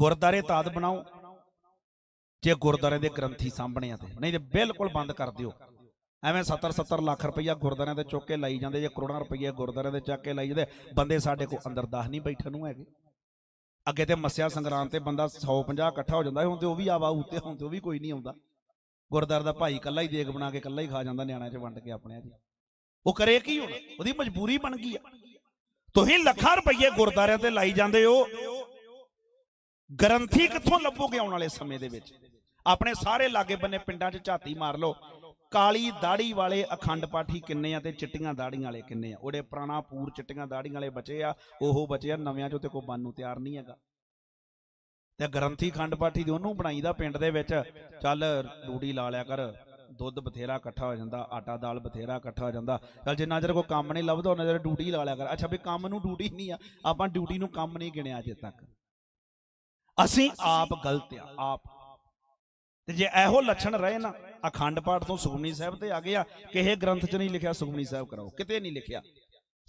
ਗੁਰਦਾਰੇ ਤਾਦ ਬਣਾਓ। ਜੇ ਗੁਰਦਾਰੇ ਦੇ ਗ੍ਰੰਥੀ ਸਾਹਮਣੇ ਆ ਤੇ। ਨਹੀਂ ਤੇ ਬਿਲਕੁਲ ਬੰਦ ਕਰ ਦਿਓ। ਐਵੇਂ 70 70 ਲੱਖ ਰੁਪਈਆ ਗੁਰਦਾਰਿਆਂ ਦੇ ਚੁੱਕ ਕੇ ਲਾਈ ਜਾਂਦੇ, ਜੇ ਕਰੋੜਾਂ ਰੁਪਈਆ ਗੁਰਦਾਰਿਆਂ ਦੇ ਚੱਕ ਕੇ ਲਾਈ ਜਾਂਦੇ, ਬੰਦੇ ਸਾਡੇ ਕੋਲ ਅੰਦਰ ਦਾਹ ਨਹੀਂ ਬੈਠਣ ਨੂੰ ਹੈਗੇ। ਅੱਗੇ ਤੇ ਮੱਸਿਆ ਸੰਗਰਾਮ ਤੇ ਬੰਦਾ 150 ਇਕੱਠਾ ਹੋ ਜਾਂਦਾ, ਹੁਣ ਤੇ ਉਹ ਵੀ ਆਵਾ ਉੱਤੇ, ਹੁਣ ਤੇ ਉਹ ਵੀ ਕੋਈ ਨਹੀਂ ਆਉਂਦਾ। ਗੁਰਦਾਰ ਦਾ ਭਾਈ ਇਕੱਲਾ ਹੀ ਦੇਗ ਬਣਾ ਕੇ ਇਕੱਲਾ ਹੀ ਖਾ ਜਾਂਦਾ ਨਿਆਣਿਆਂ 'ਚ ਵੰਡ ਕੇ ਆਪਣਿਆਂ 'ਚ ਉਹ ਕਰੇ ਕੀ ਹੁਣ? ਉਹਦੀ ਮਜਬੂਰੀ ਬਣ ਗਈ ਆ। ਤੁਸੀਂ ਲੱਖਾਂ ਰੁਪਈਏ ਗੁਰਦਾਰਿਆਂ ਤੇ ਲਾਈ ਜਾਂਦੇ ਹੋ। ਗਰੰਥੀ ਕਿੱਥੋਂ ਲੱਭੋਗੇ ਆਉਣ ਵਾਲੇ ਸਮੇਂ ਦੇ ਵਿੱਚ? ਆਪਣੇ ਸਾਰੇ ਲਾਗੇ ਬੰਨੇ ਪਿੰਡਾਂ 'ਚ ਝਾਤੀ ਮਾਰ ਲਓ। ਕਾਲੀ ਦਾੜੀ ਵਾਲੇ ਅਖੰਡ ਪਾਠੀ ਕਿੰਨੇ ਆ ਤੇ ਚਿੱਟੀਆਂ ਦਾੜੀਆਂ ਵਾਲੇ ਕਿੰਨੇ ਆ? ਉਹਦੇ ਪੁਰਾਣਾ ਪੂਰ ਚਿੱਟੀਆਂ ਦਾੜੀਆਂ ਵਾਲੇ ਬਚੇ ਆ, ਉਹ ਬਚੇ ਆ, ਨਵਿਆਂ 'ਚੋਂ ਤੇ ਕੋਈ ਬੰਨ ਨੂੰ ਤਿਆਰ ਨਹੀਂ ਹੈਗਾ। ਤੇ ਗ੍ਰੰਥੀ ਖੰਡ ਪਾਠੀ ਦੀ ਉਹਨੂੰ ਬਣਾਈਦਾ ਪਿੰਡ ਦੇ ਵਿੱਚ। ਚੱਲ ਰੂੜੀ ਲਾ ਲਿਆ ਕਰ, ਦੁੱਧ ਬਥੇਰਾ ਇਕੱਠਾ ਹੋ ਜਾਂਦਾ, ਆਟਾ ਦਾਲ ਬਥੇਰਾ ਇਕੱਠਾ ਹੋ ਜਾਂਦਾ। ਚੱਲ ਜਿੰਨਾ ਚਿਰ ਕੋਈ ਕੰਮ ਨਹੀਂ ਲੱਭਦਾ ਉਹਨਾਂ ਚਿਰ ਡਿਊਟੀ ਲਾ ਲਿਆ ਕਰ। ਅੱਛਾ ਵੀ ਕੰਮ ਨੂੰ ਡਿਊਟੀ ਨਹੀਂ ਆ, ਆਪਾਂ ਡਿਊਟੀ ਨੂੰ ਕੰਮ ਨਹੀਂ ਗਿਣਿਆ ਅਜੇ ਤੱਕ। ਅਸੀਂ ਆਪ ਗਲਤ ਆ, ਆਪ। ਤੇ ਜੇ ਇਹੋ ਲੱਛਣ ਰਹੇ ਨਾ ਅਖੰਡ ਪਾਠ ਤੋਂ ਸੁਖਮਨੀ ਸਾਹਿਬ ਤੇ ਆ ਗਿਆ ਕਿਸੇ ਗ੍ਰੰਥ 'ਚ ਨਹੀਂ ਲਿਖਿਆ, ਸੁਖਮਨੀ ਸਾਹਿਬ ਕਰਾਓ। ਕਿਤੇ ਨਹੀਂ ਲਿਖਿਆ।